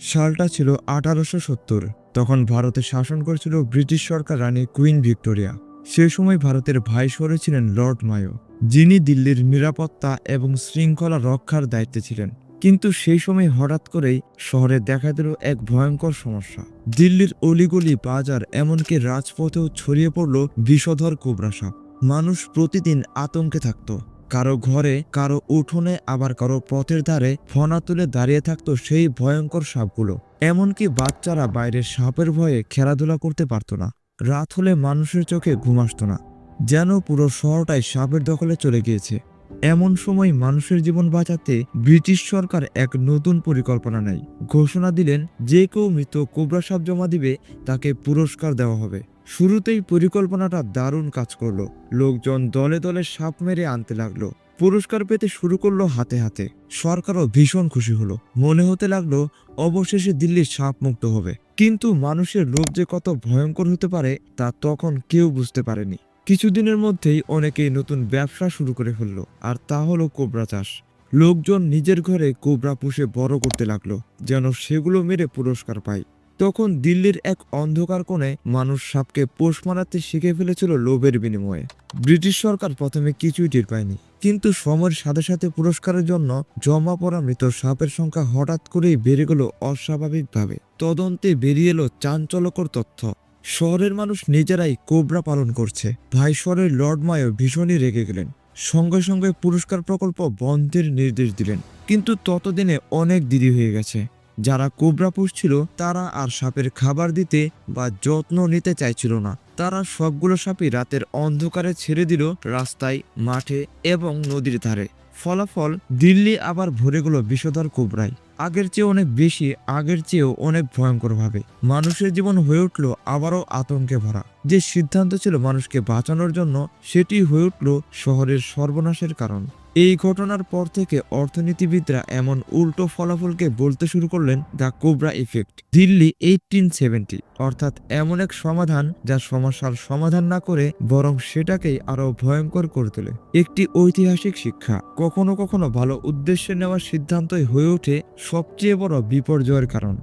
সালটা ছিল আঠারোশো সত্তর, তখন ভারতে শাসন করেছিল ব্রিটিশ সরকার রানী কুইন ভিক্টোরিয়া। সে সময় ভারতের ভাইসরে ছিলেন লর্ড মায়ো, যিনি দিল্লির নিরাপত্তা এবং শৃঙ্খলা রক্ষার দায়িত্বে ছিলেন। কিন্তু সেই সময় হঠাৎ করেই শহরে দেখা দিল এক ভয়ঙ্কর সমস্যা। দিল্লির অলিগলি বাজার এমনকি রাজপথেও ছড়িয়ে পড়ল বিষধর কোবরা সাপ। মানুষ প্রতিদিন আতঙ্কে থাকত। কারও ঘরে, কারও উঠোনে, আবার কারও পথের ধারে ফনা তুলে দাঁড়িয়ে থাকতো সেই ভয়ঙ্কর সাপগুলো। এমনকি বাচ্চারা বাইরের সাপের ভয়ে খেলাধুলা করতে পারতো না। রাত হলে মানুষের চোখে ঘুম না। যেন পুরো শহরটাই সাপের দখলে চলে গিয়েছে। এমন সময় মানুষের জীবন বাঁচাতে ব্রিটিশ সরকার এক নতুন পরিকল্পনা নেয়। ঘোষণা দিলেন, যে কেউ মৃত কোবরা সাপ জমা দিবে, তাকে পুরস্কার দেওয়া হবে। শুরুতেই পরিকল্পনাটা দারুণ কাজ করল। লোকজন দলে দলে সাপ মেরে আনতে লাগল। পুরস্কার পেতে শুরু করল হাতে হাতে। সরকারও ভীষণ খুশি হলো। মনে হতে লাগল, অবশেষে দিল্লি সাপ মুক্ত হবে। কিন্তু মানুষের লোভ যে কত ভয়ঙ্কর হতে পারে, তা তখন কেউ বুঝতে পারেনি। কিছুদিনের মধ্যেই অনেকেই নতুন ব্যবসা শুরু করে ফেলল, আর তা হলো কোবরা চাষ। লোকজন নিজের ঘরে কোবরা পুষে বড় করতে লাগল, যেন সেগুলো মেরে পুরস্কার পায়। তখন দিল্লির এক অন্ধকার কোণে মানুষ সাপকে পোষ মারাতে শিখে ফেলেছিল লোভের বিনিময়ে। ব্রিটিশ সরকার প্রথমে কিছুই টের পায়নি। কিন্তু সময়ের সাথে সাথে পুরস্কারের জন্য জমা পড়া মৃত সাপের সংখ্যা হঠাৎ করেই বেড়ে গেল অস্বাভাবিকভাবে। তদন্তে বেরিয়ে এলো চাঞ্চল্যকর তথ্য। শহরের মানুষ নিজেরাই কোবরা পালন করছে। ভাইসরের লর্ড মায়ো ভীষণই রেগে গেলেন। সঙ্গে সঙ্গে পুরস্কার প্রকল্প বন্ধের নির্দেশ দিলেন। কিন্তু ততদিনে অনেক দেরি হয়ে গেছে। যারা কোবরা পুষছিল তারা আর সাপের খাবার দিতে বা যত্ন নিতে চাইছিল না। তারা সবগুলো সাপই রাতের অন্ধকারে ছেড়ে দিল রাস্তায়, মাঠে এবং নদীর ধারে। ফলাফল, দিল্লি আবার ভরে গেল বিষধর কোবরায়। আগের চেয়ে অনেক বেশি, আগের চেয়েও অনেক ভয়ঙ্করভাবে মানুষের জীবন হয়ে উঠল আবারও আতঙ্কে ভরা। যে সিদ্ধান্ত ছিল মানুষকে বাঁচানোর জন্য, সেটি হয়ে উঠল শহরের সর্বনাশের কারণ। এই ঘটনার পর থেকে অর্থনীতিবিদরা এমন উল্টো ফলাফলকে বলতে শুরু করলেন the cobra effect. Delhi eighteen seventy অর্থাৎ এমন এক সমাধান যা সমস্যার সমাধান না করে বরং সেটাকেই আরও ভয়ঙ্কর করে তোলে। একটি ঐতিহাসিক শিক্ষা, কখনো কখনো ভালো উদ্দেশ্যে নেওয়ার সিদ্ধান্তই হয়ে ওঠে সবচেয়ে বড় বিপর্যয়ের কারণ।